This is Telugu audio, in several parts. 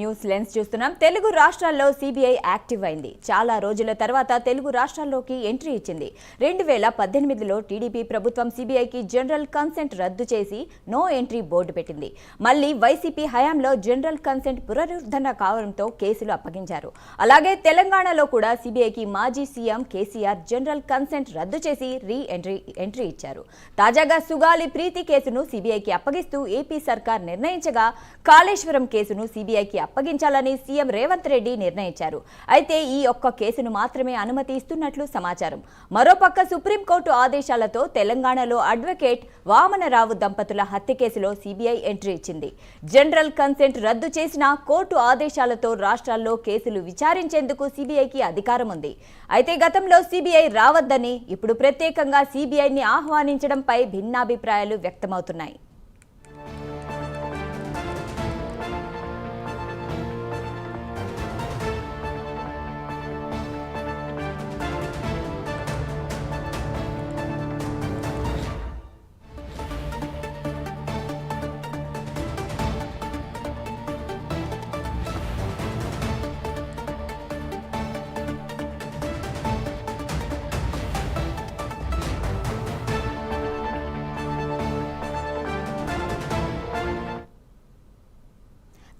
న్యూస్ లెన్స్ చూస్తున్నాం. తెలుగు రాష్ట్రాల్లో సిబిఐ యాక్టివ్ అయింది. చాలా రోజుల తర్వాత తెలుగు రాష్ట్రాల్లోకి ఎంట్రీ ఇచ్చింది. రెండు వేల పద్దెనిమిదిలో టీడీపీ ప్రభుత్వం సిబిఐకి జనరల్ కన్సెంట్ రద్దు చేసి నో ఎంట్రీ బోర్డు పెట్టింది. మళ్ళీ వైసీపీ హయాంలో జనరల్ కన్సెంట్ పునరుద్ధరణ కావడంతో కేసులు అప్పగించారు. అలాగే తెలంగాణలో కూడా సిబిఐకి మాజీ సీఎం కేసీఆర్ జనరల్ కన్సెంట్ రద్దు చేసి రీ ఎంట్రీ ఎంట్రీ ఇచ్చారు. తాజాగా సుగాలి ప్రీతి కేసును సిబిఐకి అప్పగిస్తూ ఏపీ సర్కార్ నిర్ణయించగా కాళేశ్వరం కేసును సిబిఐకి అప్పగించాలని సీఎం రేవంత్ రెడ్డి నిర్ణయించారు. అయితే ఈ ఒక్క కేసును మాత్రమే అనుమతి ఇస్తున్నట్లు సమాచారం. మరోపక్క సుప్రీంకోర్టు ఆదేశాలతో తెలంగాణలో అడ్వకేట్ వామనరావు దంపతుల హత్య కేసులో సీబీఐ ఎంట్రీ ఇచ్చింది. జనరల్ కన్సెంట్ రద్దు చేసిన కోర్టు ఆదేశాలతో రాష్ట్రాల్లో కేసులు విచారించేందుకు సిబిఐకి అధికారం ఉంది. అయితే గతంలో సీబీఐ రావద్దని ఇప్పుడు ప్రత్యేకంగా సిబిఐని ఆహ్వానించడంపై భిన్నాభిప్రాయాలు వ్యక్తమవుతున్నాయి.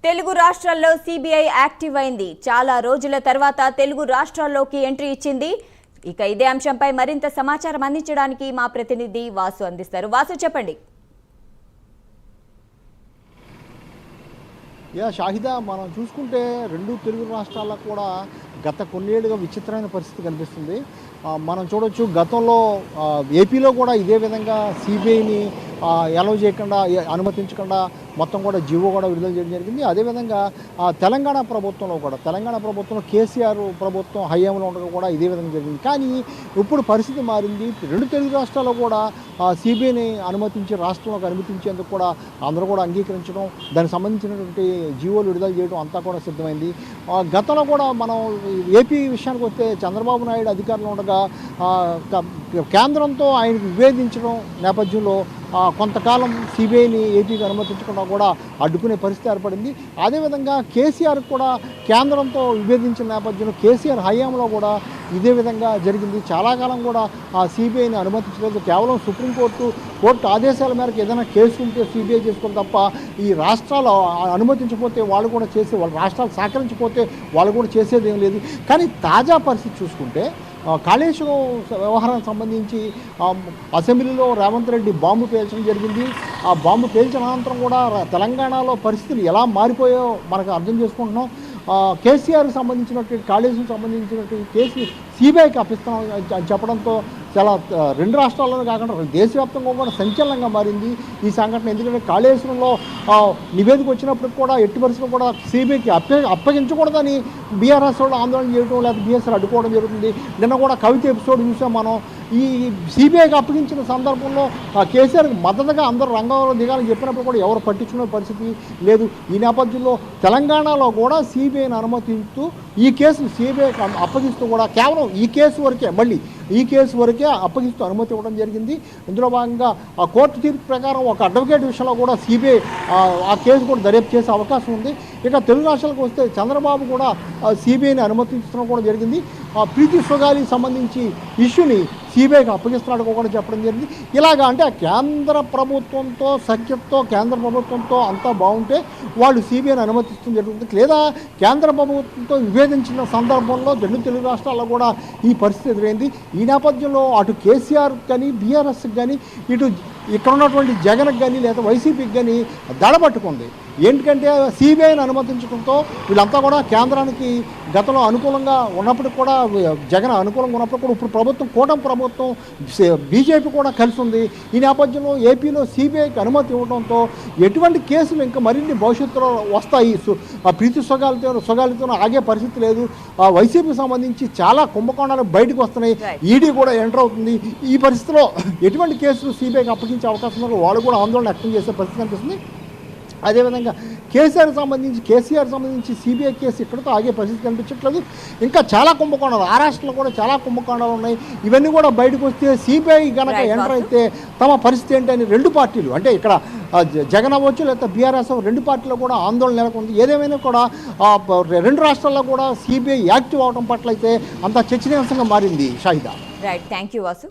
తెలుగు రాష్ట్రాల్లో సిబిఐ యాక్టివ్ అయింది. చాలా రోజుల తర్వాత తెలుగు రాష్ట్రాల్లోకి ఎంట్రీ ఇచ్చింది. ఇక ఇదే అంశంపై మరింత సమాచారం అందించడానికి మా ప్రతినిధి వాసు అందిస్తారు. వాసు చెప్పండి. యా షాహిదా మనం చూసుకుంటే రెండు తెలుగు రాష్ట్రాల్లో కూడా గత కొన్నేళ్ళుగా విచిత్రమైన పరిస్థితి కనిపిస్తుంది. మనం చూడొచ్చు గతంలో ఏపీలో కూడా ఇదే విధంగా సిబిఐని ఎలవ్ చేయకుండా అనుమతించకుండా మొత్తం కూడా జీవో కూడా విడుదల చేయడం జరిగింది. అదేవిధంగా తెలంగాణ ప్రభుత్వంలో కూడా తెలంగాణ ప్రభుత్వం కేసీఆర్ ప్రభుత్వం హయాంలో ఉండగా కూడా ఇదే విధంగా జరిగింది. కానీ ఇప్పుడు పరిస్థితి మారింది. రెండు తెలుగు రాష్ట్రాల్లో కూడా సిబిఐని అనుమతించి రాష్ట్రంలోకి అనుమతించేందుకు కూడా అందరూ కూడా అంగీకరించడం దానికి సంబంధించినటువంటి జీవోలు విడుదల చేయడం అంతా కూడా సిద్ధమైంది. ఆ, గతంలో కూడా మనం ఏపీ విషయానికి వస్తే చంద్రబాబు నాయుడు అధికారంలో ఉండగా కేంద్రంతో ఆయనకు విభేదించడం నేపథ్యంలో కొంతకాలం సిబిఐని ఏపీకి అనుమతించకుండా కూడా అడ్డుకునే పరిస్థితి ఏర్పడింది. అదేవిధంగా కేసీఆర్ కూడా కేంద్రంతో విభేదించిన నేపథ్యంలో కేసీఆర్ హయాంలో కూడా ఇదే విధంగా జరిగింది. చాలా కాలం కూడా ఆ సిబిఐని అనుమతించలేదు. కేవలం సుప్రీంకోర్టు కోర్టు ఆదేశాల మేరకు ఏదైనా కేసు ఉంటే సిబిఐ చేసుకుని తప్ప ఈ రాష్ట్రాలు అనుమతించకపోతే వాళ్ళు కూడా చేసే వాళ్ళ రాష్ట్రాలు సహకరించకపోతే వాళ్ళు కూడా చేసేది ఏం లేదు. కానీ తాజా పరిస్థితి చూసుకుంటే కాళేశ్వరం వ్యవహారానికి సంబంధించి అసెంబ్లీలో రేవంత్ రెడ్డి బాంబు పేల్చడం జరిగింది. ఆ బాంబు పేల్చిన అనంతరం కూడా తెలంగాణలో పరిస్థితులు ఎలా మారిపోయాయో మనకు అర్థం చేసుకుంటున్నాం. కేసీఆర్కి సంబంధించినటువంటి కాళేశ్వరం సంబంధించినటువంటి కేసు సిబిఐకి అప్పిస్తాం అని చెప్పడంతో చాలా రెండు రాష్ట్రాల్లోనే కాకుండా దేశవ్యాప్తంగా కూడా సంచలనంగా మారింది ఈ సంఘటన. ఎందుకంటే కాళేశ్వరంలో నివేదిక వచ్చినప్పుడు కూడా ఎట్టి పరిస్థితులు కూడా సిబిఐకి అప్ప అప్పగించకూడదని బీఆర్ఎస్ వాళ్ళు ఆందోళన చేయడం లేదా బీఎస్ఆర్ అడ్డుకోవడం జరుగుతుంది. నిన్న కూడా కవిత ఎపిసోడ్ చూసాం మనం. ఈ సిబిఐకి అప్పగించిన సందర్భంలో ఆ, కేసీఆర్కి మద్దతుగా అందరూ రంగంలో దిగాలని చెప్పినప్పుడు కూడా ఎవరు పట్టించుకునే పరిస్థితి లేదు. ఈ నేపథ్యంలో తెలంగాణలో కూడా సిబిఐని అనుమతిస్తూ ఈ కేసును సిబిఐకి అప్పగిస్తూ కూడా కేవలం ఈ కేసు వరకే మళ్ళీ ఈ కేసు వరకే అప్పగిస్తూ అనుమతి ఇవ్వడం జరిగింది. ఇందులో భాగంగా ఆ కోర్టు తీర్పు ప్రకారం ఒక అడ్వకేట్ విషయంలో కూడా సిబిఐ ఆ కేసు కూడా దర్యాప్తు చేసే అవకాశం ఉంది. ఇక తెలుగు రాష్ట్రాలకు వస్తే చంద్రబాబు కూడా సిబిఐని అనుమతించడం కూడా జరిగింది. ఆ ప్రీతి సుగాలికి సంబంధించి ఇష్యూని సిబిఐకి అప్పగిస్తున్నాడు కూడా చెప్పడం జరిగింది. ఇలాగా అంటే కేంద్ర ప్రభుత్వంతో సఖ్యతతో కేంద్ర ప్రభుత్వంతో అంతా బాగుంటే వాళ్ళు సిబిఐని అనుమతిస్తుంది జరుగుతుంది. లేదా కేంద్ర ప్రభుత్వంతో విభేదించిన సందర్భంలో రెండు తెలుగు రాష్ట్రాల్లో కూడా ఈ పరిస్థితి ఎదురైంది. ఈ నేపథ్యంలో అటు కేసీఆర్ కానీ బీఆర్ఎస్ కానీ ఇటు ఇక్కడ ఉన్నటువంటి జగన్కి కానీ లేదా వైసీపీకి కానీ దడబట్టుకుంది ఏంటంటే సిబిఐని అనుమతించడంతో వీళ్ళంతా కూడా కేంద్రానికి గతంలో అనుకూలంగా ఉన్నప్పటికి కూడా జగన్ అనుకూలంగా ఉన్నప్పుడు కూడా ఇప్పుడు ప్రభుత్వం కూటమి ప్రభుత్వం బీజేపీ కూడా కలిసి ఉంది ఈ నేపథ్యంలో ఏపీలో సిబిఐకి అనుమతి ఇవ్వడంతో ఎటువంటి కేసులు ఇంకా మరిన్ని భవిష్యత్తులో వస్తాయి? ప్రీతి సొగాలతో సొగాలితో ఆగే పరిస్థితి లేదు. ఆ వైసీపీకి సంబంధించి చాలా కుంభకోణాలు బయటకు వస్తున్నాయి. ఈడీ కూడా ఎంటర్ అవుతుంది. ఈ పరిస్థితిలో ఎటువంటి కేసులు సిబిఐకి అప్పగించే అవకాశం ఉందో వాళ్ళు కూడా ఆందోళన వ్యక్తం చేసే పరిస్థితి కనిపిస్తుంది. అదేవిధంగా కేసీఆర్ సంబంధించి కేసీఆర్ సంబంధించి సిబిఐ కేసు ఇక్కడితో ఆగే పరిస్థితి కనిపించట్లేదు. ఇంకా చాలా కుంభకోణాలు ఆ రాష్ట్రంలో కూడా చాలా కుంభకోణాలు ఉన్నాయి. ఇవన్నీ కూడా బయటకు వస్తే సిబిఐ గనక Right, ఎంటర్. అయితే తమ పరిస్థితి ఏంటని రెండు పార్టీలు అంటే ఇక్కడ జగన్ అవ్వచ్చు లేకపోతే బీఆర్ఎస్ రెండు పార్టీలు కూడా ఆందోళన నెలకొంది. ఏదేమైనా కూడా రెండు రాష్ట్రాల్లో కూడా సిబిఐ యాక్టివ్ అవడం పట్ల అయితే అంత చర్చనీయాంశంగా మారింది Shahida. Right thank you Vasu